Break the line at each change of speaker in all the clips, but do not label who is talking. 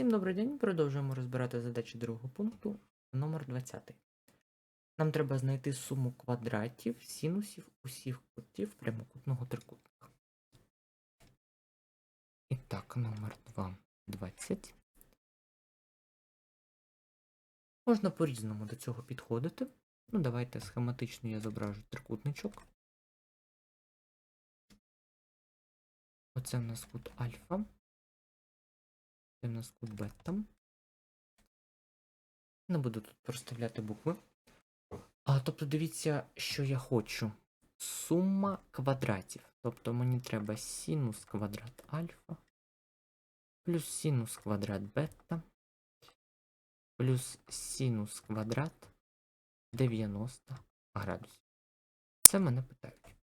Всім добрий день. Продовжуємо розбирати задачі другого пункту номер 20. Нам треба знайти суму квадратів синусів усіх кутів прямокутного трикутника. І так, номер 2 20. Можна по-різному до цього підходити. Ну, давайте схематично я зображу трикутничок. Оце в нас кут альфа. Це в нас кут бета. Не буду тут проставляти букви. А, тобто дивіться, що я хочу. Сума квадратів. Тобто мені треба синус квадрат альфа, плюс синус квадрат бета, плюс синус квадрат 90 градусів. Це мене питають.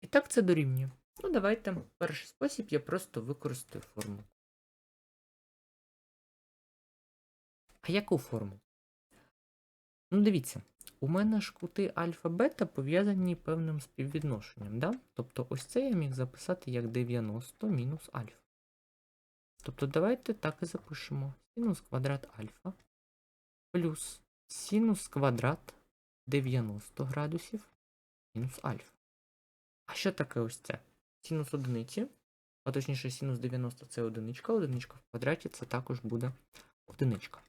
І так це дорівнює. Ну, давайте перший спосіб я просто використаю формулу. А яку формулу? Ну, дивіться, у мене ж кути альфа-бета пов'язані певним співвідношенням, да? Тобто ось це я міг записати як 90 мінус альфа. Тобто давайте так і запишемо. Синус квадрат альфа плюс синус квадрат 90 градусів мінус альфа. А що таке ось це? Синус одиниці, а точніше синус 90 це одиничка, одиничка в квадраті це також буде одиничка.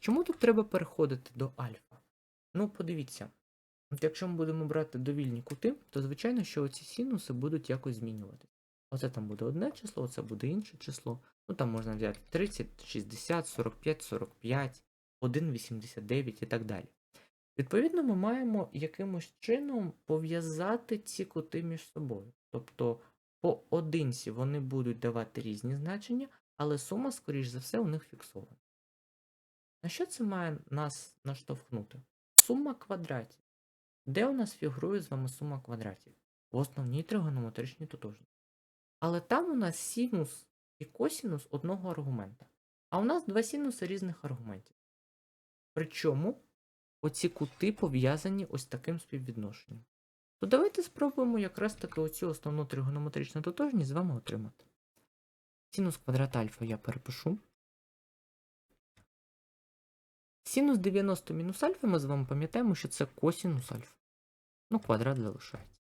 Чому тут треба переходити до альфа? Ну, подивіться, от якщо ми будемо брати довільні кути, то звичайно, що оці синуси будуть якось змінюватися. Оце там буде одне число, оце буде інше число. Ну там можна взяти 30, 60, 45, 45, 1,89 і так далі. Відповідно, ми маємо якимось чином пов'язати ці кути між собою. Тобто по одинці вони будуть давати різні значення, але сума, скоріш за все, у них фіксована. На що це має нас наштовхнути? Сума квадратів. Де у нас фігурує з вами сума квадратів? В основній тригонометричній тотожності. Але там у нас синус і косінус одного аргумента. А у нас два синуси різних аргументів. Причому оці кути пов'язані ось таким співвідношенням. То давайте спробуємо якраз таки оцю основну тригонометричну тотожність з вами отримати. Синус квадрат альфа я перепишу. Синус 90 мінус альфа ми з вами пам'ятаємо, що це косінус альфа. Ну, квадрат залишається.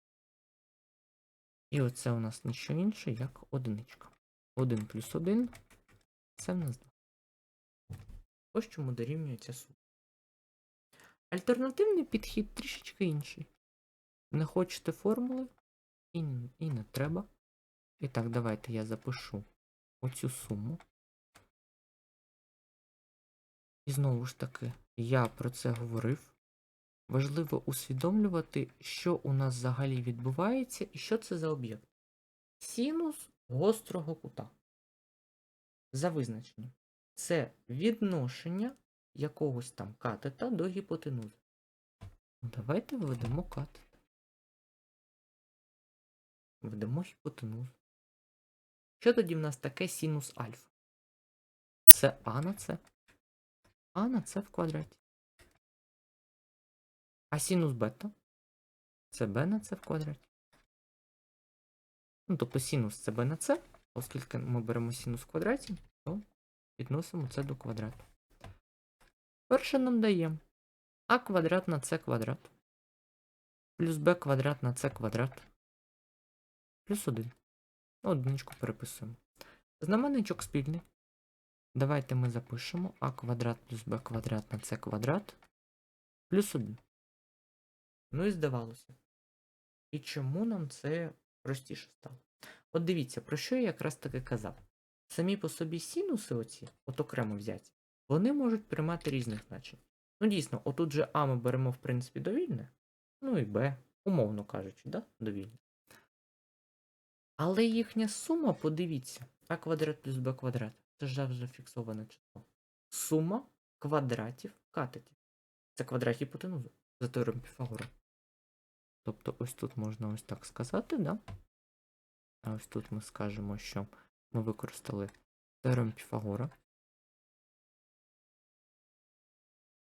І оце у нас ніщо інше, як одиничка. 1 плюс 1 це в нас 2. Ось чому дорівнює ця сума. Альтернативний підхід трішечки інший. Не хочете формули і, і не треба. І так, давайте я запишу оцю суму. І знову ж таки, я про це говорив. Важливо усвідомлювати, що у нас взагалі відбувається і що це за об'єкт. Синус гострого кута. За визначенням. Це відношення якогось там катета до гіпотенузи. Давайте введемо катет. Введемо гіпотенузу. Що тоді в нас таке синус альфа? Це А на С. А на С в квадраті. А синус бета? Це Б на С в квадраті. Ну, тобто синус це Б на С, оскільки ми беремо синус в квадраті, то відносимо це до квадрату. Перше нам дає А квадрат на С квадрат. Плюс Б квадрат на С квадрат. Плюс 1. Одиничку переписуємо. Знаменничок спільний. Давайте ми запишемо А квадрат плюс Б квадрат на С квадрат. Плюс 1. Ну і здавалося. І чому нам це простіше стало? От дивіться, про що я якраз таки казав. Самі по собі синуси оці, от окремо взяті, вони можуть приймати різних значень. Ну, дійсно, отут же А ми беремо, в принципі, довільне, ну і Б, умовно кажучи, да? довільне. Але їхня сума, подивіться, А квадрат плюс Б квадрат. Це ж завжди фіксоване число. Сума квадратів катетів. Це квадрат гіпотенузи за теоремою Піфагора. Тобто ось тут можна ось так сказати, да? А ось тут ми скажемо, що ми використали теорему Піфагора.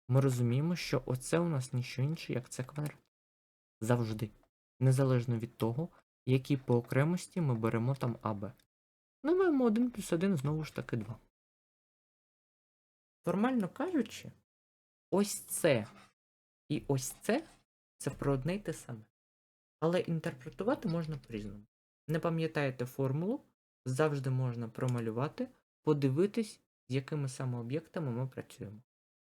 Ми розуміємо, що оце у нас ніщо інше, як це квадрат. Завжди. Незалежно від того, які по окремості ми беремо там АБ. Маємо 1 плюс 1 знову ж таки 2. формально кажучи, ось це і ось це це про одне й те саме. Але інтерпретувати можна по-різному. Не пам'ятаєте формулу, завжди можна промалювати, подивитись, з якими саме об'єктами ми працюємо.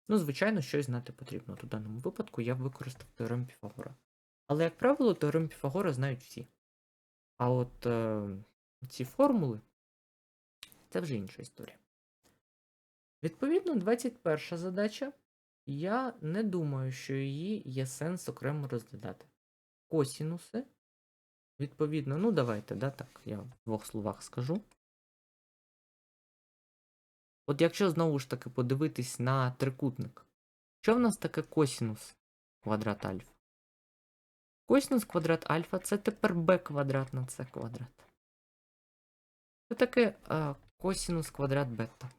Ну, звичайно, щось знати потрібно. У даному випадку я використав теорему Піфагора. Але, як правило, теорему Піфагора знають всі. А от е, ці формули це вже інша історія. Відповідно, 21 задача. Я не думаю, що її є сенс окремо розглядати. Косінуси. Відповідно, ну давайте, да, так, я в двох словах скажу. От якщо знову ж таки подивитись на трикутник, що в нас таке косінус квадрат альфа? Косінус квадрат альфа це тепер b квадрат на c квадрат. Це таке а, косінус квадрат бета.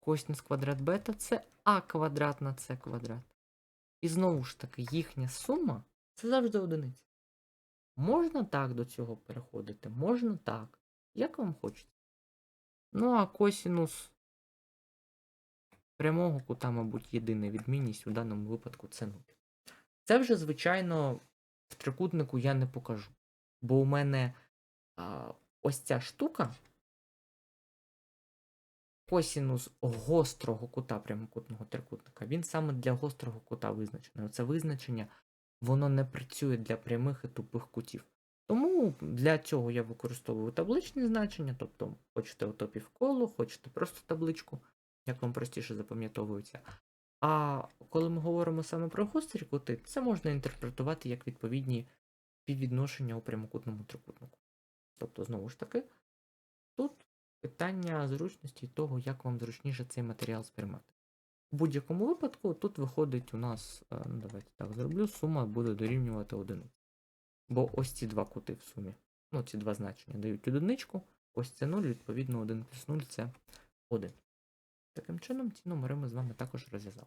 Косінус квадрат бета це а квадрат на c квадрат. І знову ж таки, їхня сума це завжди одиниця. Можна так до цього переходити, можна так. Як вам хочеться. Ну, а косінус прямого кута, мабуть, єдина відмінність у даному випадку це 0. Це вже, звичайно, в трикутнику я не покажу. Бо у мене а, ось ця штука. Косінус гострого кута прямокутного трикутника, він саме для гострого кута визначений. Оце визначення, воно не працює для прямих і тупих кутів. Тому для цього я використовую табличні значення, тобто хочете ото півколо, хочете просто табличку, як вам простіше запам'ятовується. А коли ми говоримо саме про гострі кути, це можна інтерпретувати як відповідні співвідношення у прямокутному трикутнику. Тобто, знову ж таки, тут питання зручності того, як вам зручніше цей матеріал сприймати. У будь-якому випадку тут виходить у нас, е, ну давайте так зроблю, сума буде дорівнювати одиниці. Бо ось ці два кути в сумі, ну ці два значення дають одиничку, ось це 0, відповідно 1 плюс 0 це 1. Таким чином, ці номери ми з вами також розв'язали.